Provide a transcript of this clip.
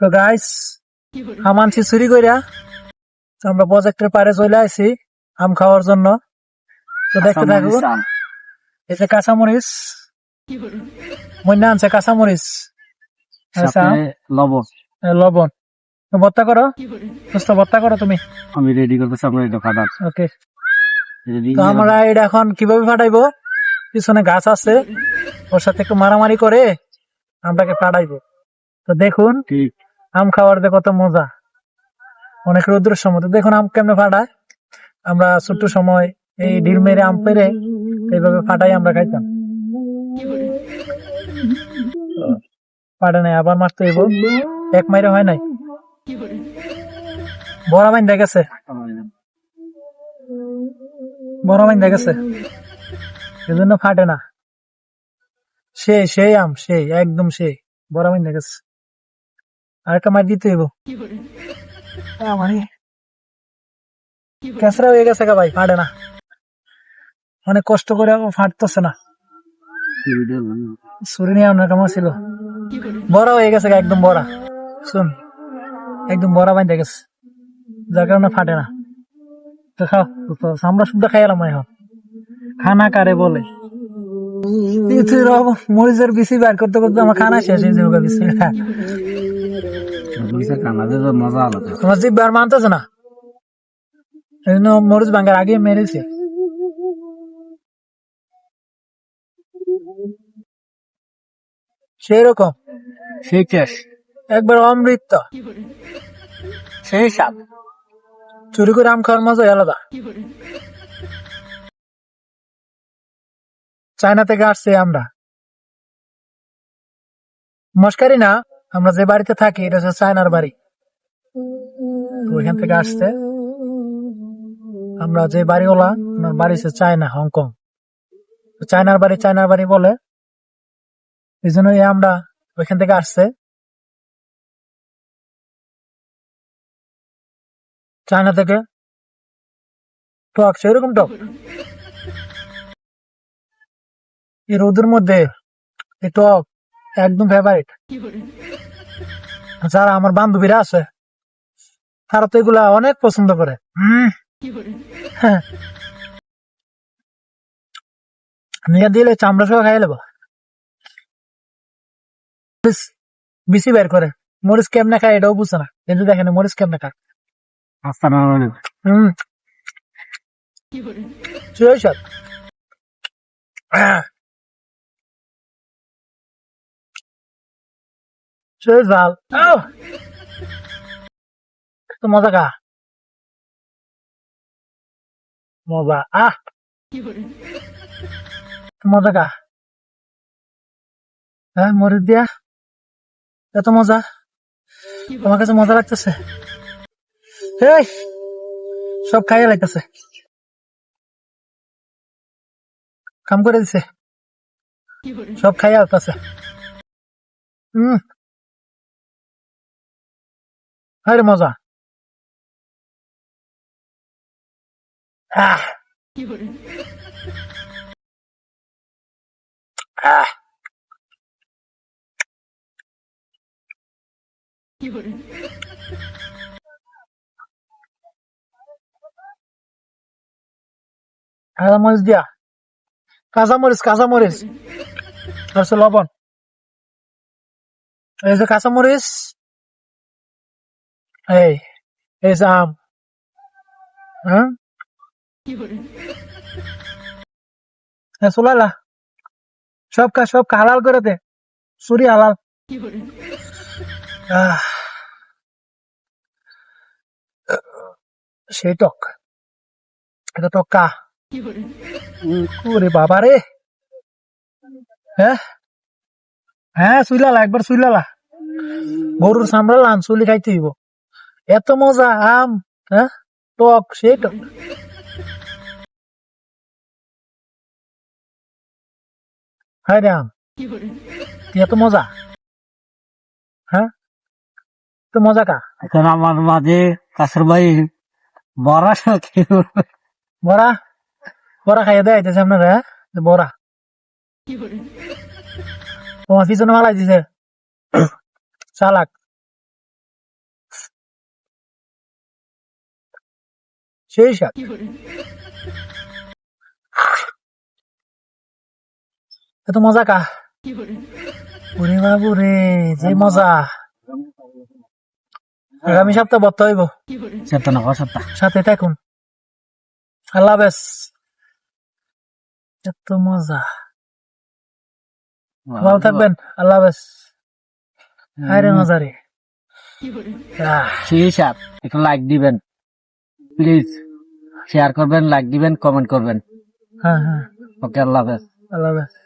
তো গাইস আম আনছি চুরি কইরা। তো আমরা প্রজেক্টের পারে চলে আসি আম খাওয়ার জন্য। তো দেখতে থাকুন। এই যে কাঁচামরিচ। মন্যা আনছে কাঁচামরিচ। আচ্ছা, লবণ। লবণ। তো ভর্তা করো। দোস্ত ভর্তা করো তুমি। আমি রেডি করতেছি আমরা এটা ফাটার ওকে তো আমরা এটা এখন কীভাবে ফাটাইবো? পিছনে গাছ আছে। ওর সাথে একটু মারামারি করে আমরাকে ফাটাইবো। তো দেখুন আম খাওয়ার যে কত মজা। অনেক রৌদ্রের সময়। তো দেখুন আম কেমনে ফাটায়। আমরা ছোট্ট সময় এই ঢিল মেরে আম পেরে এইভাবে ফাটাই আমরা খাইতাম। পারে নাই আবার মারতে হইব। এক মাইরে হয় নাই। বড় বাইন গেছে। বড় বাইন গেছে। এজন্য ফাটে না। সেই সেই আম সেই একদম সেই। বড় বাইন গেছে আরেকটা মার দিতে হইব। আমারই কেঁচড়া হয়ে গেছে গা ভাই ফাটে না। অনেক কষ্ট করে ফাটতেছে না। ছুরি নিয়ে আপনার কেমন ছিল। বড় হয়ে গেছে গা, একদম বড়া। শুন একদম বড়া বাইন্দা গেছে। যার কারণে ফাটে না। তো খাও তো আমরা শুদ্ধ খাই এলাম এখন। খানা কারে বলে। মরিচের বিসি বার করতে করতে আমার খানা শেষ হয়ে যাবে বিসি মজা আলাদা। তোমার জিভ মানতেছে না? এই জন্য আগে মেরেছে। সেই রকম সেই টেস্ট একবার অমৃত। সেই স্বাদ চুরি করে আম খাওয়ার মজা আলাদা। চায়না থেকে আসছে আমরা। মস্কারি না? আমরা যে বাড়িতে থাকি, এটা হচ্ছে চায়নার বাড়ি। তো ওইখান থেকে আসছে আমরা যে বাড়িওয়ালা, ওনার বাড়ি হচ্ছে চায়না, হংকং। চায়নার বাড়ি চায়নার বাড়ি বলে এই জন্যই আমরা ওইখান থেকে আসছে। চায়না থেকে টক, সেরকম টক। এই রোদের মধ্যে এই টক একদম ফেভারিট যারা আমার বান্ধবীরা আছে, তারা তো এগুলা অনেক পছন্দ করে। নিয়ে দিলে চামড়া সহ খাই মরিচ বেশি বের করে। মরিচ কেমনে খায় এটাও বুঝছে না। কিন্তু দেখেন, মরিচ কেমনে খায়। হুম। সেই স্বাদ আহ। মজা দিয়া এত মজা তোমার মজা লাগতেছে এই সব খাইয়ে লাগতেছে কাম করে দিছে সব খাইয়া আসতেছে হম আরে মজা। আহ। আহ। কাঁচা দিয়া। কাঁচা মরিচ কাঁচা মরিচ। আর লবণ। এই যে কাঁচা মরিচ। এই এই আম হ্যাঁ চলালা সব কা সব কা হালাল করে দে চুরি হালাল। সেই টক এটা টক কা ওরে বাবা রে হ্যাঁ হ্যাঁ সুইলালা একবার সুইলালা গরুর সামড়াল আম চুলি খাইতে হইব এত মজা আম হ্যাঁ? টক সেই টক হাই রে আম এত মজা? হ্যাঁ? তো মজা কা? এখন আমার মাঝে কাছের ভাই বড়া বড়া? বড়া খাইয়ে দেয় আইতেছে আপনারা হ্যাঁ? বড়া। তোমার পিছনে মালাই দিছে চালাক। সেই এত মজা কা? ওরে বাবু রে যে মজা। আগামী সপ্তাহ বর্ত হইব। না সত্য সাথে থাকুন। আল্লাহ হাফেজ। এত মজা। ভালো থাকবেন। আল্লাহ হাফেজ। হায় রে মজা রে আহ, সেই সাথ একটু লাইক দিবেন। প্লিজ শেয়ার করবেন লাইক দিবেন কমেন্ট করবেন। হ্যাঁ হ্যাঁ। ওকে আল্লাহ হাফেজ। আল্লাহ হাফেজ।